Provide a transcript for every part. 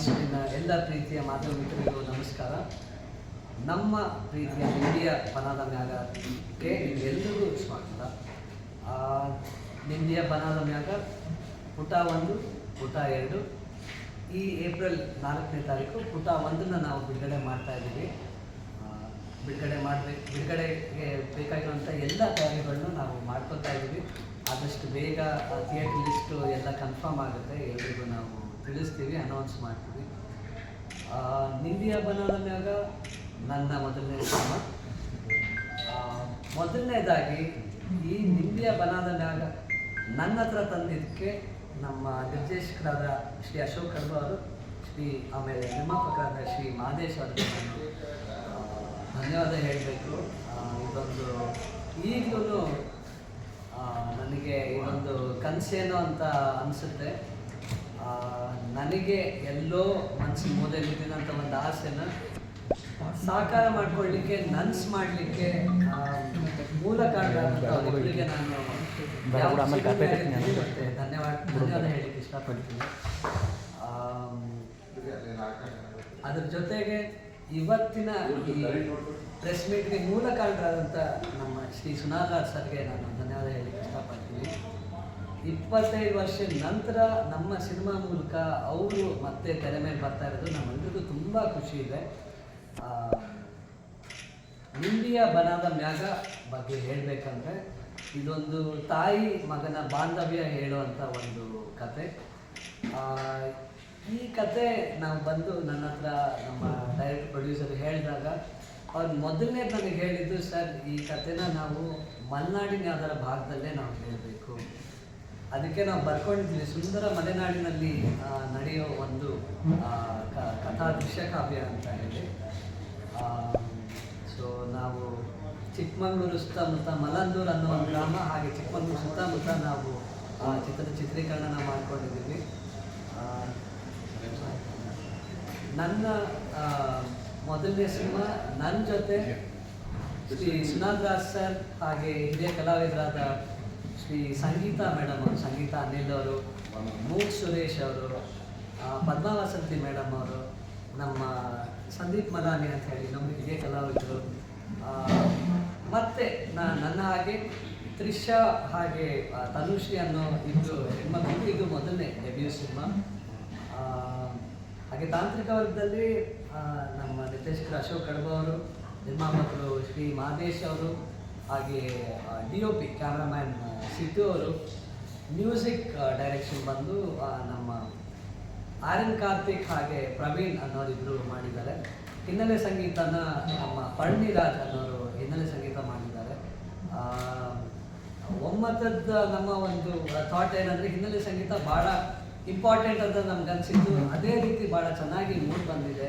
ವಾಯ್ಸ್ನ ಎಲ್ಲ ಪ್ರೀತಿಯ ಮಾಧ್ಯಮ ಮಿತ್ರರಿಗೂ ನಮಸ್ಕಾರ. ನಮ್ಮ ಪ್ರೀತಿಯ ಇಂಡಿಯಾ ಬನಾದ ಮ್ಯಾಗಕ್ಕೆ ನಿಮ್ಗೆಲ್ಲರಿಗೂ ಸ್ವಾಗತ. ಇಂಡಿಯಾ ಬನಾದ ಮ್ಯಾಗ ಪುಟ ಒಂದು, ಪುಟ ಎರಡು. ಈ ಏಪ್ರಿಲ್ ನಾಲ್ಕನೇ ತಾರೀಕು ಪುಟ ಒಂದನ್ನು ನಾವು ಬಿಡುಗಡೆ ಮಾಡ್ತಾ ಇದ್ದೀವಿ. ಬಿಡುಗಡೆ ಮಾಡಬೇಕು ಬಿಡುಗಡೆಗೆ ಬೇಕಾಗಿರುವಂಥ ಎಲ್ಲ ತಯಾರಿಗಳನ್ನು ನಾವು ಮಾಡ್ಕೊತಾ ಇದ್ದೀವಿ. ಆದಷ್ಟು ಬೇಗ ಥಿಯೇಟರ್ ಲಿಸ್ಟು ಎಲ್ಲ ಕನ್ಫರ್ಮ್ ಆಗುತ್ತೆ. ಎಲ್ರಿಗೂ ನಾವು ತಿಳಿಸ್ತೀವಿ ಅನೌನ್ಸ್ ಮಾಡ್ತೀವಿ. ಬನದ ಮ್ಯಾಗ ನನ್ನ ಮೊದಲನೇ ಆ, ಮೊದಲನೇದಾಗಿ ಈ ನಿಂದಿಯ ಬನಾದ ಮ್ಯಾಗ ನನ್ನ ಹತ್ರ ತಂದಿದ್ದಕ್ಕೆ ನಮ್ಮ ನಿರ್ದೇಶಕರಾದ ಶ್ರೀ ಅಶೋಕ್ ಕರ್ಬ ಅವರು ಶ್ರೀ ಆಮೇಲೆ ನಿರ್ಮಾಪಕರಾದ ಶ್ರೀ ಮಹದೇಶ್ ಅವರಿಗೆ ಧನ್ಯವಾದ ಹೇಳಬೇಕು. ಇದೊಂದು ಈಗಲೂ ನನಗೆ ಒಂದು ಕನಸೇನೋ ಅಂತ ಅನಿಸುತ್ತೆ. ನನಗೆ ಎಲ್ಲೋ ಮನಸ್ಸಿಗೆ ಮೂಲೆಯಲ್ಲಿದ್ದಂಥ ಒಂದು ಆಸೆನ ಸಾಕಾರ ಮಾಡ್ಕೊಳ್ಳಿಕ್ಕೆ ನನ್ಸ್ ಮಾಡಲಿಕ್ಕೆ ಮೂಲ ಕಾರಣ ಅವರಿಗೆ ನಾನು ಧನ್ಯವಾದ ಧನ್ಯವಾದ ಹೇಳಲಿಕ್ಕೆ ಇಷ್ಟಪಡ್ತೀನಿ. ಅದ್ರ ಜೊತೆಗೆ ಇವತ್ತಿನ ಈ ಪ್ರೆಸ್ ಮೀಟ್ಗೆ ಮೂಲ ಕಾರಣರಾದಂಥ ನಮ್ಮ ಶ್ರೀ ಸುನಾರಾಜ್ ಸರ್ಗೆ ನಾನು ಧನ್ಯವಾದ ಇಷ್ಟಪಡ್ತೀನಿ ಇಪ್ಪತ್ತೈದು ವರ್ಷ ನಂತರ ನಮ್ಮ ಸಿನಿಮಾ ಮೂಲಕ ಅವರು ಮತ್ತೆ ತೆರೆ ಮೇಲೆ ಬರ್ತಾ ಇರೋದು ನಮ್ಮೆಲ್ಲರಿಗೂ ತುಂಬ ಖುಷಿ ಇದೆ. ಇಂಡಿಯಾ ಬನಾದ ಮ್ಯಾಗ ಬಗ್ಗೆ ಹೇಳಬೇಕಂದ್ರೆ ಇದೊಂದು ತಾಯಿ ಮಗನ ಬಾಂಧವ್ಯ ಹೇಳುವಂಥ ಒಂದು ಕತೆ. ಈ ಕತೆ ನಾವು ಬಂದು ನನ್ನ ಹತ್ರ ನಮ್ಮ ಡೈರೆಕ್ಟ್ ಪ್ರೊಡ್ಯೂಸರ್ ಹೇಳಿದಾಗ ಅವ್ರು ಮೊದಲನೇ ನನಗೆ ಹೇಳಿದ್ದು, ಸರ್, ಈ ಕತೆನ ನಾವು ಮಲೆನಾಡಿನ ಅದರ ಭಾಗದಲ್ಲೇ ನಾವು ಹೇಳಬೇಕು. ಅದಕ್ಕೆ ನಾವು ಬರ್ಕೊಂಡಿದ್ವಿ ಸುಂದರ ಮಲೆನಾಡಿನಲ್ಲಿ ನಡೆಯೋ ಒಂದು ಕಥಾ ದೃಶ್ಯ ಕಾವ್ಯ ಅಂತ ಹೇಳಿ. ಸೊ ನಾವು ಚಿಕ್ಕಮಗಳೂರು ಸುತ್ತಮುತ್ತ ಮಲಂದೂರು ಅನ್ನೋ ಒಂದು ಗ್ರಾಮ, ಹಾಗೆ ಚಿಕ್ಕಮಗಳೂರು ಸುತ್ತಮುತ್ತ ನಾವು ಚಿತ್ರದ ಚಿತ್ರೀಕರಣ ಮಾಡ್ಕೊಂಡಿದ್ದೀವಿ. ನನ್ನ ಮೊದಲನೇ ಸಿನಿಮಾ ನನ್ನ ಜೊತೆ ಶ್ರೀ ಸುನಾಥ್ ದಾಸ್ ಸರ್, ಹಾಗೆ ಹಿರಿಯ ಕಲಾವಿದರಾದ ಶ್ರೀ ಸಂಗೀತ ಮೇಡಮ್ ಅವರು, ಸಂಗೀತ ಅನಿಲ್ ಅವರು ಮೂಕ್ ಸುರೇಶ್ ಅವರು ಪದ್ಮಾವಸಂತಿ ಮೇಡಮ್ ಅವರು, ನಮ್ಮ ಸಂದೀಪ್ ಮದಾನಿ ಅಂತ ಹೇಳಿ, ನಮ್ಮ ಹಿರಿಯ ಕಲಾವಿದರು. ಮತ್ತೆ ನನ್ನ ಹಾಗೆ ತ್ರಿಷಾ ಹಾಗೆ ತನುಶ್ರೀ ಅನ್ನೋ ಇಬ್ಬರು ಹೆಣ್ಮಕ್ಳು, ಇದು ಮೊದಲನೇ ಡೆಬ್ಯೂ ಸಿನಿಮಾ. ಹಾಗೆ ತಾಂತ್ರಿಕ ವರ್ಗದಲ್ಲಿ ನಮ್ಮ ನಿರ್ದೇಶಕರು ಅಶೋಕ್ ಕಡಬ ಅವರು, ನಿರ್ಮಾಪಕರು ಶ್ರೀ ಮಹದೇಶ್ ಅವರು ಹಾಗೆ D O P cameraman Siddu ಅವರು ಮ್ಯೂಸಿಕ್ ಡೈರೆಕ್ಷನ್ ಬಂದು ನಮ್ಮ ಆರ್ ಎನ್ ಕಾರ್ತಿಕ್ ಹಾಗೆ ಪ್ರವೀಣ್ ಅನ್ನೋರಿಬ್ರು ಮಾಡಿದ್ದಾರೆ. ಹಿನ್ನೆಲೆ ಸಂಗೀತನ ನಮ್ಮ ಪಳನಿರಾಜ್ ರಾಜ್ ಅನ್ನೋರು ಹಿನ್ನೆಲೆ ಸಂಗೀತ ಮಾಡಿದ್ದಾರೆ. ಒಮ್ಮತದ ನಮ್ಮ ಒಂದು ಥಾಟ್ ಏನಂದ್ರೆ ಹಿನ್ನೆಲೆ ಸಂಗೀತ ಭಾಳ ಇಂಪಾರ್ಟೆಂಟ್ ಅಂತ ನಮ್ಗೆ ಅನಿಸಿದ್ದು ಅದೇ ರೀತಿ ಭಾಳ ಚೆನ್ನಾಗಿ ಮೂಡ್ ಬಂದಿದೆ.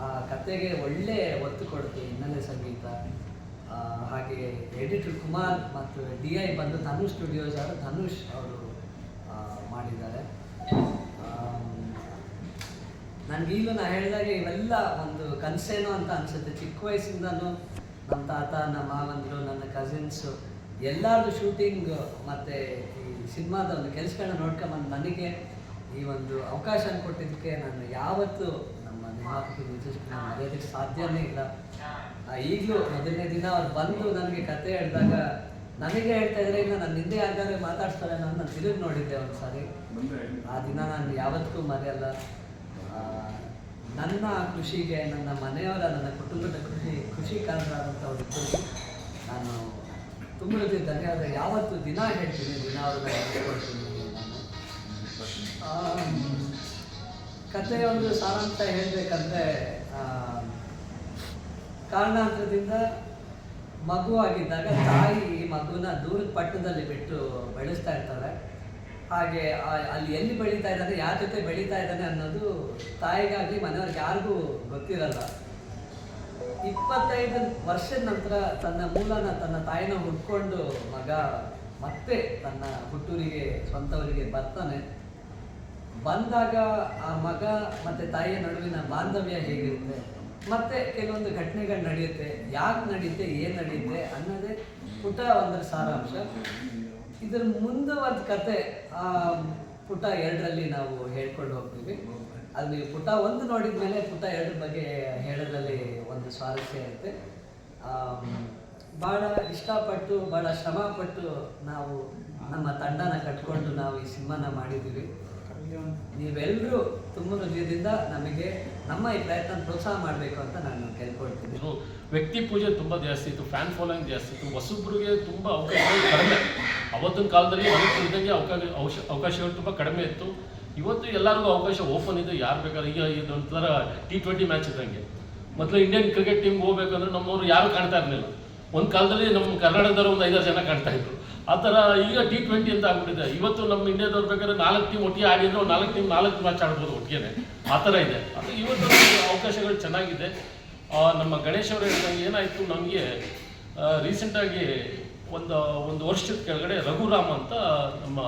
ಆ, ಕತೆಗೆ ಒಳ್ಳೆ ಒತ್ತು ಕೊಡುತ್ತೆ ಹಿನ್ನೆಲೆ ಸಂಗೀತ. ಹಾಗೆ ಎಡಿಟರ್ ಕುಮಾರ್ ಮತ್ತು ಡಿ ಐ ಬಂದು ಧನುಷ್ ಸ್ಟುಡಿಯೋಸ್ ಅವರು, ಧನುಷ್ ಅವರು ಮಾಡಿದ್ದಾರೆ. ನನಗೆ ಈಗಲೂ ನಾನು ಹೇಳಿದಾಗ ಇವೆಲ್ಲ ಒಂದು ಕನಸೇನೋ ಅಂತ ಅನ್ಸುತ್ತೆ. ಚಿಕ್ಕ ವಯಸ್ಸಿಂದನೂ ನಮ್ಮ ತಾತ, ನಮ್ಮ ಮಾವಂದರು, ನನ್ನ ಕಸಿನ್ಸು ಎಲ್ಲರದು ಶೂಟಿಂಗ್ ಮತ್ತು ಈ ಸಿನಿಮಾದ ಒಂದು ಕೆಲಸಗಳನ್ನ ನೋಡ್ಕೊಂಬಂದು ನನಗೆ ಈ ಒಂದು ಅವಕಾಶ ಕೊಟ್ಟಿದ್ದಕ್ಕೆ ನಾನು ಯಾವತ್ತೂ ನಿರ್ಮಾಪಕ ನಿರ್ದೇಶಕರನ್ನ ಮರೆಯೋದಕ್ಕೆ ಸಾಧ್ಯನೇ ಇಲ್ಲ. ಈಗಲೂ ಮೊದಲನೇ ದಿನ ಅವ್ರು ಬಂದು ನನಗೆ ಕತೆ ಹೇಳಿದಾಗ ನನಗೆ ಹೇಳ್ತಾ ಇದ್ರೆ ಇಲ್ಲ ನನ್ನ ಹಿಂದೆ ಯಾರಿಗಾದ್ರೆ ಮಾತಾಡ್ತಾರೆ ನಾನು ತಿರುಗಿ ನೋಡಿದ್ದೆ ಒಂದು ಸಾರಿ. ಆ ದಿನ ನಾನು ಯಾವತ್ತೂ ಮರೆಯಲ್ಲ. ನನ್ನ ಖುಷಿಗೆ ನನ್ನ ಮನೆಯವರ ನನ್ನ ಕುಟುಂಬದ ಖುಷಿ ಖುಷಿ ಕಾರಣರಾದಂಥವ್ರಿಬ್ಬರಿಗೂ ನಾನು ತುಂಬ ಆದರೆ ಧನ್ಯವಾದ. ಯಾವತ್ತು ದಿನ ಹೇಳ್ತೀನಿ ದಿನ ಅವ್ರನ್ನ ಹೇಳ್ಕೊಳ್ತೀನಿ ನಾನು ಕಥೆಯ ಒಂದು ಸಾರಾಂಶ ಹೇಳಬೇಕಂದ್ರೆ ಕಾರಣಾಂತರದಿಂದ ಮಗು ಆಗಿದ್ದಾಗ ತಾಯಿ ಈ ಮಗುನ ದೂರದ ಪಟ್ಟದಲ್ಲಿ ಬಿಟ್ಟು ಬೆಳೆಸ್ತಾ ಇರ್ತಾರೆ. ಹಾಗೆ ಅಲ್ಲಿ ಎಲ್ಲಿ ಬೆಳೀತಾ ಇದ್ದಾನೆ, ಯಾರ ಜೊತೆ ಬೆಳೀತಾ ಇದ್ದಾನೆ ಅನ್ನೋದು ತಾಯಿಗಾಗಿ, ಮನೆಯವ್ರಿಗೆ ಯಾರಿಗೂ ಗೊತ್ತಿರಲ್ಲ. ಇಪ್ಪತ್ತೈದು ವರ್ಷದ ನಂತರ ತನ್ನ ಮೂಲನ ತನ್ನ ತಾಯಿನ ಹುಡ್ಕೊಂಡು ಮಗ ಮತ್ತೆ ತನ್ನ ಹುಟ್ಟೂರಿಗೆ, ಸ್ವಂತವರಿಗೆ ಬರ್ತಾನೆ. ಬಂದಾಗ ಆ ಮಗ ಮತ್ತೆ ತಾಯಿಯ ನಡುವಿನ ಬಾಂಧವ್ಯ ಹೇಗಿರುತ್ತೆ? ಮತ್ತೆ ಕೆಲವೊಂದು ಘಟನೆಗಳು ನಡೆಯುತ್ತೆ. ಯಾಕೆ ನಡೆಯುತ್ತೆ, ಏನು ನಡೆಯುತ್ತೆ ಅನ್ನೋದೇ ಪುಟ ಒಂದರ ಸಾರಾಂಶ. ಇದ್ರ ಮುಂದುವರೆದ ಕತೆ, ಆ, ಪುಟ ಎರಡರಲ್ಲಿ ನಾವು ಹೇಳ್ಕೊಂಡು ಹೋಗ್ತೀವಿ. ಅಲ್ಲಿ ಪುಟ ಒಂದು ನೋಡಿದ ಮೇಲೆ ಪುಟ ಎರಡರ ಬಗ್ಗೆ ಹೇಳೋದ್ರಲ್ಲಿ ಒಂದು ಸ್ವಾರಸ್ಯ ಇರುತ್ತೆ. ಭಾಳ ಇಷ್ಟಪಟ್ಟು ಭಾಳ ಶ್ರಮಪಟ್ಟು ನಾವು ನಮ್ಮ ತಂಡನ ಕಟ್ಕೊಂಡು ನಾವು ಈ ಸಿನಿಮಾನ ಮಾಡಿದ್ದೀವಿ. ನೀವೆಲ್ಲರೂ ತುಂಬ ಹೃದಯದಿಂದ ನಮಗೆ ನಮ್ಮ ಈ ಪ್ರಯತ್ನ ಪ್ರೋತ್ಸಾಹ ಮಾಡಬೇಕು ಅಂತ ನಾನು ಕೇಳ್ಕೊಳ್ತೀನಿ. ವ್ಯಕ್ತಿ ಪೂಜೆ ತುಂಬ ಜಾಸ್ತಿ ಇತ್ತು ಫ್ಯಾನ್ ಫಾಲೋಯಿಂಗ್ ಜಾಸ್ತಿ ಇತ್ತು, ಹೊಸಬ್ರಿಗೆ ತುಂಬ ಅವಕಾಶಗಳು ಕಡಿಮೆ. ಅವತ್ತಿನ ಕಾಲದಲ್ಲಿ ನನಗೆ ಅವಕಾಶ ಅವಕಾಶಗಳು ತುಂಬ ಕಡಿಮೆ ಇತ್ತು. ಇವತ್ತು ಎಲ್ಲರಿಗೂ ಅವಕಾಶ ಓಪನ್ ಇದೆ, ಯಾರು ಬೇಕಾದ್ರೆ ಈಗ ಇದೊಂಥರ ಟಿ ಟ್ವೆಂಟಿ ಮ್ಯಾಚ್ ಇದ್ದಂಗೆ. ಮೊದಲು ಇಂಡಿಯನ್ ಕ್ರಿಕೆಟ್ ಟೀಮ್ಗೆ ಹೋಗ್ಬೇಕಂದ್ರೆ ನಮ್ಮವರು ಯಾರು ಕಾಣ್ತಾ ಇರಲಿಲ್ಲ. ಒಂದು ಕಾಲದಲ್ಲಿ ನಮ್ಮ ಕರ್ನಾಟಕದವರು ಒಂದು ಐದಾರು ಜನ ಕಾಣ್ತಾ ಇದ್ರು. ಆ ಥರ ಈಗ ಟಿ ಟ್ವೆಂಟಿ ಅಂತ ಆಗ್ಬಿಟ್ಟಿದೆ. ಇವತ್ತು ನಮ್ಮ ಇಂಡಿಯಾದವ್ರು ಬೇಕಾದ್ರೆ ನಾಲ್ಕು ಟೀಮ್ ಒಟ್ಟಿಗೆ ಆಡಿದ್ರೆ ಒಂದು ನಾಲ್ಕು ಟೀಮ್ ನಾಲ್ಕು ಮ್ಯಾಚ್ ಆಡ್ಬೋದು ಒಟ್ಟಿಗೆ ಆ ಥರ ಇದೆ. ಅದು ಇವತ್ತು ಅವಕಾಶಗಳು ಚೆನ್ನಾಗಿದೆ. ನಮ್ಮ ಗಣೇಶ್ ಅವರು ಹೇಳಿದಂಗೆ ಏನಾಯಿತು ನಮಗೆ ರೀಸೆಂಟಾಗಿ ಒಂದು ಒಂದು ವರ್ಷದ ಕೆಳಗಡೆ ರಘುರಾಮ್ ಅಂತ ನಮ್ಮ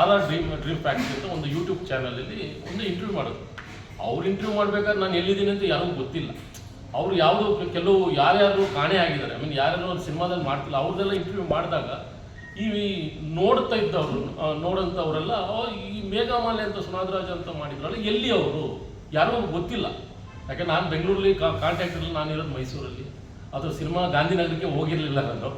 R R dream dream factory ಅಂತ ಒಂದು ಯೂಟ್ಯೂಬ್ ಚಾನಲಲ್ಲಿ ಒಂದು ಇಂಟರ್ವ್ಯೂ ಮಾಡೋದು ಅವ್ರು ಇಂಟರ್ವ್ಯೂ ಮಾಡ್ಬೇಕಾದ್ರೆ ನಾನು ಎಲ್ಲಿದ್ದೀನಿ ಅಂತ ಯಾರಿಗೂ ಗೊತ್ತಿಲ್ಲ. ಅವರು ಯಾವುದೋ ಕೆಲವು ಯಾರ್ಯಾರು ಕಾಣೆ ಆಗಿದ್ದಾರೆ. ಐ ಮೀನ್ ಯಾರ್ಯಾರು ಸಿನಿಮಾದಲ್ಲಿ ಮಾಡ್ತಿಲ್ಲ. ಅವ್ರದ್ದೆಲ್ಲ ಇಂಟರ್ವ್ಯೂ ಮಾಡಿದಾಗ ಈ ನೋಡ್ತಾ ಇದ್ದವರು ನೋಡಂಥವರೆಲ್ಲ "ಓ, ಈ ಮೇಘಮಾಲೆ ಅಂತ ಸುನಾದ್ರಾಜ್ ಅಂತ ಮಾಡಿದ್ರಲ್ಲ ಎಲ್ಲಿ ಅವರು? ಯಾರೋ ಗೊತ್ತಿಲ್ಲ. ಯಾಕೆ ನಾನು ಬೆಂಗಳೂರಲ್ಲಿ ಕಾಂಟ್ಯಾಕ್ಟ್ ಇರಲಿಲ್ಲ ನಾನು ಇರೋದು ಮೈಸೂರಲ್ಲಿ. ಅದು ಸಿನಿಮಾ ಗಾಂಧಿನಗರಕ್ಕೆ ಹೋಗಿರಲಿಲ್ಲ ನಾನು.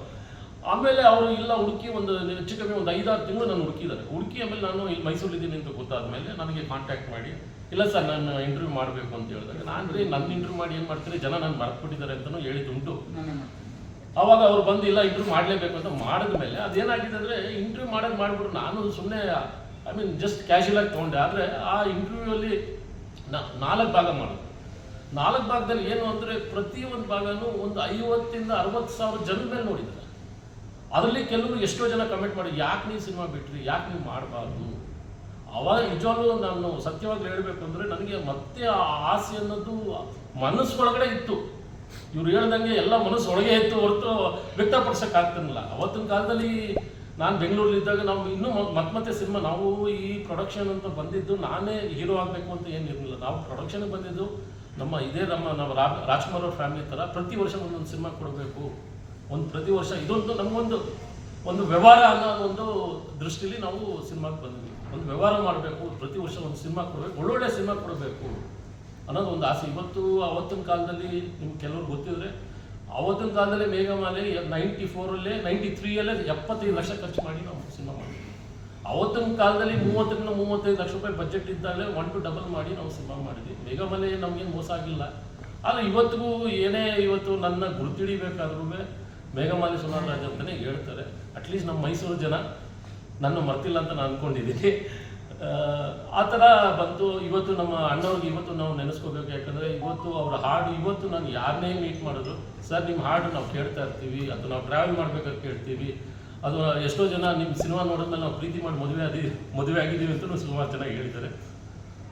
ಆಮೇಲೆ ಅವರು ಇಲ್ಲ ಹುಡುಕಿ ಒಂದು ಹೆಚ್ಚು ಕಮ್ಮಿ ಒಂದು ಐದಾರು ತಿಂಗಳು ನಾನು ಹುಡುಕಿದ್ದಾರೆ. ಹುಡುಕಿ ಆಮೇಲೆ ನಾನು ಇಲ್ಲಿ ಮೈಸೂರಲ್ಲಿದ್ದೀನಿ ಅಂತ ಗೊತ್ತಾದ್ಮೇಲೆ ನನಗೆ ಕಾಂಟ್ಯಾಕ್ಟ್ ಮಾಡಿ ಇಲ್ಲ ಸರ್ ನಾನು ಇಂಟರ್ವ್ಯೂ ಮಾಡಬೇಕು ಅಂತ ಹೇಳಿದಾಗ ನಾನು ರೀ ನನ್ನ ಇಂಟರ್ವ್ಯೂ ಮಾಡಿ ಏನು ಮಾಡ್ತೀನಿ? ಜನ ನಾನು ಮರ್ತ್ಬಿಟ್ಟಿದ್ದಾರೆ ಅಂತಲೂ ಹೇಳಿದ್ದುಂಟು. ಅವಾಗ ಅವ್ರು ಬಂದು, ಇಲ್ಲ ಇಂಟರ್ವ್ಯೂ ಮಾಡಲೇಬೇಕು ಅಂತ ಮಾಡಿದ ಮೇಲೆ ಅದೇನಾಗಿದೆ ಅಂದರೆ ಇಂಟರ್ವ್ಯೂ ಮಾಡೋದು ಮಾಡಿಬಿಟ್ರು ನಾನು ಸುಮ್ಮನೆ ಐ ಮೀನ್ ಜಸ್ಟ್ ಕ್ಯಾಶುಯಲ್ ಆಗಿ ತೊಗೊಂಡೆ. ಆದರೆ ಆ ಇಂಟರ್ವ್ಯೂವಲ್ಲಿ ನಾಲ್ಕು ಭಾಗ ಮಾಡೋದು. ನಾಲ್ಕು ಭಾಗದಲ್ಲಿ ಏನು ಅಂದರೆ ಪ್ರತಿಯೊಂದು ಭಾಗನೂ ಒಂದು ಐವತ್ತಿಂದ ಅರವತ್ತು ಸಾವಿರ ಜನ ಮೇಲೆ ನೋಡಿದ್ದಾರೆ. ಅದರಲ್ಲಿ ಕೆಲವರು ಎಷ್ಟೋ ಜನ ಕಮೆಂಟ್ ಮಾಡಿ ಯಾಕೆ ನೀವು ಸಿನಿಮಾ ಬಿಟ್ರಿ? ಯಾಕೆ ನೀವು ಮಾಡಬಾರ್ದು? ಅವಾಗ ನಿಜವಾಗ್ಲೂ ನಾನು ಸತ್ಯವಾಗ್ಲೂ ಹೇಳಬೇಕು ಅಂದರೆ, ನನಗೆ ಮತ್ತೆ ಆ ಆಸೆ ಅನ್ನೋದು ಮನಸ್ಸೊಳಗಡೆ ಇತ್ತು. ಇವ್ರು ಹೇಳ್ದಂಗೆ ಎಲ್ಲ ಮನಸ್ಸು ಒಳಗೆ ಇತ್ತು ಹೊರತು ವ್ಯಕ್ತಪಡಿಸೋಕೆ ಆಗ್ತಿರಲಿಲ್ಲ ಅವತ್ತಿನ ಕಾಲದಲ್ಲಿ ನಾನು ಬೆಂಗಳೂರಲ್ಲಿದ್ದಾಗ ನಾವು ಇನ್ನೂ ಮತ್ತೆ ಮತ್ತೆ ಸಿನಿಮಾ, ನಾವು ಈ ಪ್ರೊಡಕ್ಷನ್ ಅಂತ ಬಂದಿದ್ದು ನಾನೇ ಹೀರೋ ಆಗಬೇಕು ಅಂತ ಏನಿರಲಿಲ್ಲ ನಾವು ಪ್ರೊಡಕ್ಷನ್ ಬಂದಿದ್ದು ನಮ್ಮ ಇದೇ ನಮ್ಮ ರಾ- ರಾಜ್ಕುಮಾರ್ ಅವ್ರ ಫ್ಯಾಮಿಲಿ ಥರ ಪ್ರತಿ ವರ್ಷ ಒಂದೊಂದು ಸಿನಿಮಾ ಕೊಡಬೇಕು. ಒಂದು ಪ್ರತಿ ವರ್ಷ ಇದೊಂದು ನಮಗೊಂದು, ಒಂದು ವ್ಯವಹಾರ ಅನ್ನೋ ಒಂದು ದೃಷ್ಟಿಲಿ ನಾವು ಸಿನಿಮಾಗೆ ಬಂದಿದ್ವಿ. ಒಂದು ವ್ಯವಹಾರ ಮಾಡಬೇಕು, ಪ್ರತಿ ವರ್ಷ ಒಂದು ಸಿನಿಮಾ ಕೊಡಬೇಕು, ಒಳ್ಳೊಳ್ಳೆ ಸಿನಿಮಾ ಕೊಡಬೇಕು. ಅನ್ನೋದು ಒಂದು ಆಸೆ. ಇವತ್ತು ಅವತ್ತಿನ ಕಾಲದಲ್ಲಿ ನಿಮ್ಗೆ ಕೆಲವ್ರು ಗೊತ್ತಿದ್ರೆ ಅವತ್ತಿನ ಕಾಲದಲ್ಲಿ ಮೇಘಮಾಲೆ ನೈಂಟಿ ಫೋರಲ್ಲೇ, ನೈಂಟಿ ತ್ರೀಯಲ್ಲೇ ಎಪ್ಪತ್ತೈದು ಲಕ್ಷ ಖರ್ಚು ಮಾಡಿ ನಾವು ಸಿನಿಮಾ ಮಾಡಿದ್ವಿ ಅವತ್ತಿನ ಕಾಲದಲ್ಲಿ ಮೂವತ್ತರಿಂದ ಮೂವತ್ತೈದು ಲಕ್ಷ ರೂಪಾಯಿ ಬಜೆಟ್ ಇದ್ದಾಗಲೇ ಒನ್ ಟು ಡಬಲ್ ಮಾಡಿ ನಾವು ಸಿನಿಮಾ ಮಾಡಿದ್ವಿ. ಮೇಘಮಾಲೆ ನಮಗೇನು ಮೋಸ ಆಗಿಲ್ಲ. ಆದರೆ ಇವತ್ತಿಗೂ ಏನೇ ಇವತ್ತು ನನ್ನ ಗುರುತಿಡಿಬೇಕಾದ್ರೂ ಮೇಘಮಾಲೆ ಸುಮಾರು ರಾಜ ಅಂತಲೇ ಹೇಳ್ತಾರೆ. ಅಟ್ಲೀಸ್ಟ್ ನಮ್ಮ ಮೈಸೂರು ಜನ ನನ್ನ ಮರ್ತಿಲ್ಲ ಅಂತ ನಾನು ಅಂದ್ಕೊಂಡಿದ್ದೀನಿ ಆ ಥರ ಬಂತು. ಇವತ್ತು ನಮ್ಮ ಅಣ್ಣವ್ರಿಗೆ ಇವತ್ತು ನಾವು ನೆನೆಸ್ಕೋಬೇಕು. ಯಾಕಂದರೆ ಇವತ್ತು ಅವರ ಹಾಡು, ಇವತ್ತು ನಾನು ಯಾರನ್ನೇ ಮೀಟ್ ಮಾಡಿದ್ರು, ಸರ್, ನಿಮ್ಮ ಹಾಡು ನಾವು ಕೇಳ್ತಾ ಇರ್ತೀವಿ. ಅಥವಾ ನಾವು ಟ್ರಾವೆಲ್ ಮಾಡ್ಬೇಕಾದ್ರೆ ಕೇಳ್ತೀವಿ. ಅದು ಎಷ್ಟೋ ಜನ ನಿಮ್ಮ ಸಿನಿಮಾ ನೋಡಿದ್ಮೇಲೆ ನಾವು ಪ್ರೀತಿ ಮಾಡಿ ಮದುವೆ ಆದಿ, ಮದುವೆ ಆಗಿದ್ದೀವಿ ಅಂತಲೂ ಸುಮಾರು ಚೆನ್ನಾಗಿ ಹೇಳಿದ್ದಾರೆ.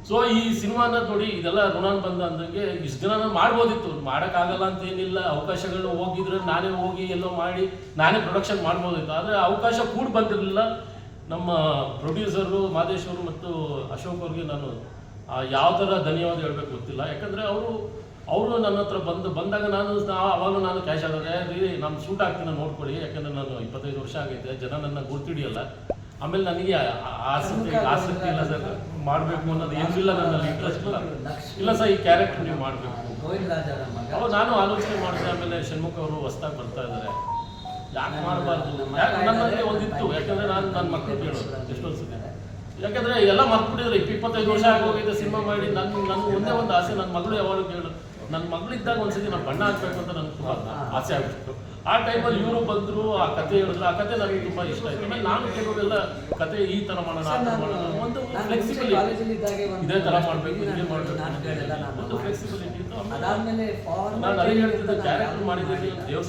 ಸೊ ಈ ಸಿನಿಮಾನ ನೋಡಿ ಇದೆಲ್ಲ ಋಣಾನ್ ಬಂದ ಅಂದಂಗೆ ಇಷ್ಟು ನಾನು ಮಾಡ್ಬೋದಿತ್ತು. ಮಾಡೋಕ್ಕಾಗಲ್ಲ ಅಂತ ಏನಿಲ್ಲ. ಅವಕಾಶಗಳು ಹೋಗಿದ್ರೆ ನಾನೇ ಹೋಗಿ ಎಲ್ಲೋ ಮಾಡಿ, ನಾನೇ ಪ್ರೊಡಕ್ಷನ್ ಮಾಡ್ಬೋದಿತ್ತು. ಆದರೆ ಅವಕಾಶ ಕೂಡ ಬಂದಿರಲಿಲ್ಲ. ನಮ್ಮ ಪ್ರೊಡ್ಯೂಸರು ಮಾದೇಶವರು ಮತ್ತು ಅಶೋಕ್ ಅವ್ರಿಗೆ ನಾನು ಯಾವ ಥರ ಧನ್ಯವಾದ ಹೇಳ್ಬೇಕು ಗೊತ್ತಿಲ್ಲ. ಯಾಕಂದರೆ ಅವರು ಅವರು ನನ್ನ ಹತ್ರ ಬಂದು ಬಂದಾಗ ನಾನು ಅವಾಗ ನಾನು ಕ್ಯಾಶ್ ಆಗೋದೇ ರೀ ನಾನು ಶೂಟ್ ಆಗ್ತೀನಿ ನೋಡ್ಕೊಳ್ಳಿ. ಯಾಕಂದ್ರೆ ನಾನು ಇಪ್ಪತ್ತೈದು ವರ್ಷ ಆಗೈತೆ ಜನ ನನ್ನ ಗುರ್ತಿಡಿಯಲ್ಲ ಆಮೇಲೆ ನನಗೆ ಆಸಕ್ತಿ ಆಸಕ್ತಿ ಇಲ್ಲ ಸರ್. ಮಾಡಬೇಕು ಅನ್ನೋದು ಇಲ್ಲ ನನ್ನಲ್ಲಿ ಇಂಟ್ರೆಸ್ಟ್ ಇಲ್ಲ. ಇಲ್ಲ ಸರ್ ಈ ಕ್ಯಾರೆಕ್ಟರ್ ನೀವು ಮಾಡಬೇಕು. ಅವರ ನಾನು ಆಲೋಚನೆ ಮಾಡಿದೆ ಆಮೇಲೆ ಷಣ್ಮುಖ ಅವರು ಹೊಸ್ದಾಗಿ ಬರ್ತಾ ಇದ್ದಾರೆ. ಯಾಕೆ ಮಾಡಬಾರ್ದು? ಯಾಕೆ ನನ್ನಲ್ಲಿ ಒಂದಿತ್ತು? ಯಾಕಂದ್ರೆ ನಾನು ನನ್ನ ಮಕ್ಕಳು ಕೇಳೋದು ಎಷ್ಟೊಂದು ಸತಿ ಯಾಕಂದ್ರೆ ಎಲ್ಲ ಮರ್ತ್ಬಿಟ್ಟಿದ್ರು ಇಪ್ಪ ಇಪ್ಪತ್ತೈದು ವರ್ಷ ಆಗೋಗಿದೆ ಸಿನಿಮಾ ಮಾಡಿ. ನನ್ನ ನನ್ನ ಒಂದೇ ಒಂದು ಆಸೆ ನನ್ನ ಮಗಳು ಯಾವಾಗಲೂ ಕೇಳು. ನನ್ನ ಮಗಳಿದ್ದಾಗ ಒಂದ್ಸತಿ ನಾನು ಬಣ್ಣ ಹಾಕ್ಬೇಕು ಅಂತ ನನ್ಗೆ ತುಂಬ ಆಸೆ ಆಗ್ಬಿಟ್ಟು ಆ ಟೈಮಲ್ಲಿ ಇವರು ಬಂದರು ಆ ಕತೆ ಹೇಳಿದ್ರು. ಆ ಕತೆ ನನಗೆ ತುಂಬ ಇಷ್ಟ ಆಯ್ತು. ಆಮೇಲೆ ನಾನು ಕೇಳೋದೆಲ್ಲ ಕತೆ ಈ ಥರ ಮಾಡೋಣ ಒಂದು ಫ್ಲೆಕ್ಸಿಬಿಲಿಟಿ ಇದೇ ಥರ ಮಾಡಬೇಕು ಇದೇ ಮಾಡಬೇಕು. ಒಂದು ಫ್ಲೆಕ್ಸಿಬಿಲಿಟಿ ಅದಾದ್ಮೇಲೆ ನಾನು ಅದೇ ಹೇಳ್ತಿದ್ದೆ ಕ್ಯಾರೆಕ್ಟರ್ ಮಾಡಿದ್ದೀನಿ ದೇವ್ರ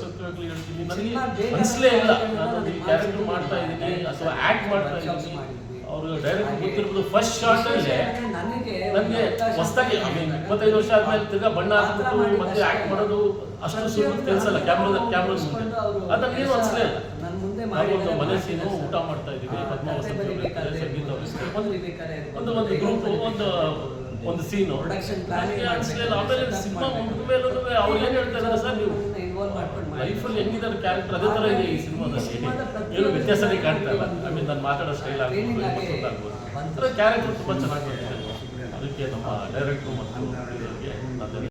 ಹೇಳ್ತೀನಿ. ನನಗೆ ಅನಿಸ್ಲೇ ಇಲ್ಲ. ನಾನು ಈ ಕ್ಯಾರೆಕ್ಟರ್ ಮಾಡ್ತಾ ಇದ್ದೀನಿ ಅಥವಾ ಆಕ್ಟ್ ಮಾಡ್ತಾ ಇದ್ದೀನಿ. ಅವರು ಡೈರೆಕ್ಟ್ ಗೊತ್ತಿರ್ಬೋದು ಫಸ್ಟ್ ಶಾರ್ಟ್ ಅಲ್ಲಿ ನನಗೆ ಹೊಸದಾಗಿ ಇಪ್ಪತ್ತೈದು ವರ್ಷ ಆದ್ಮೇಲೆ ತಿರ್ಗಾ ಬಣ್ಣ ಹಾಕ್ಬಿಟ್ಟು ಮತ್ತೆ ಆಕ್ಟ್ ಮಾಡೋದು ಅಷ್ಟು ಸುಲಭ ಕೆಲಸ ಅಲ್ಲ ಕ್ಯಾಮ್ರಾದ ಕ್ಯಾಮ್ರಾ ಮುಂದೆ. ಅದು ನನಗೇನು ಅನಿಸ್ಲೇ ಇಲ್ಲ. ಊಟ ಮಾಡ್ತಾ ಇದ್ದೀವಿ ಸಂಗೀತ ಒಂದು ಒಂದು ಗ್ರೂಪ್ ಒಂದು ಒಂದು ಸೀನು ಪ್ರೊಡಕ್ಷನ್ ಪ್ಲಾನಿಂಗ್. ಆಮೇಲೆ ಸಿನಿಮಾ ಮುಗಿದ ಮೇಲೂ ಅವ್ರು ಏನು ಹೇಳ್ತಾರೆ ಸರ್ ನೀವು ಇನ್ವಾಲ್ವ್ ಮಾಡ್ಕೊಂಡು ಮಾಡಿ. ಲೈಫಲ್ಲಿ ಹೆಂಗಿದ್ದಾರೆ ಕ್ಯಾರೆಕ್ಟರ್ ಅದೇ ಥರ ಇದೆ ಈ ಸಿನಿಮಾದಲ್ಲಿ. ಏನು ವ್ಯತ್ಯಾಸನೇ ಕಾಣ್ತಾ ಇಲ್ಲ. ಐ ಮೀನ್ ನಾನು ಮಾತಾಡೋ ಸ್ಟೈಲ್ ಆಗ್ಬೋದು ಆಗ್ಬೋದು. ಕ್ಯಾರೆಕ್ಟರ್ ತುಂಬ ಚೆನ್ನಾಗಿ ಅದಕ್ಕೆ ನಮ್ಮ ಡೈರೆಕ್ಟರ್ ಮತ್ತು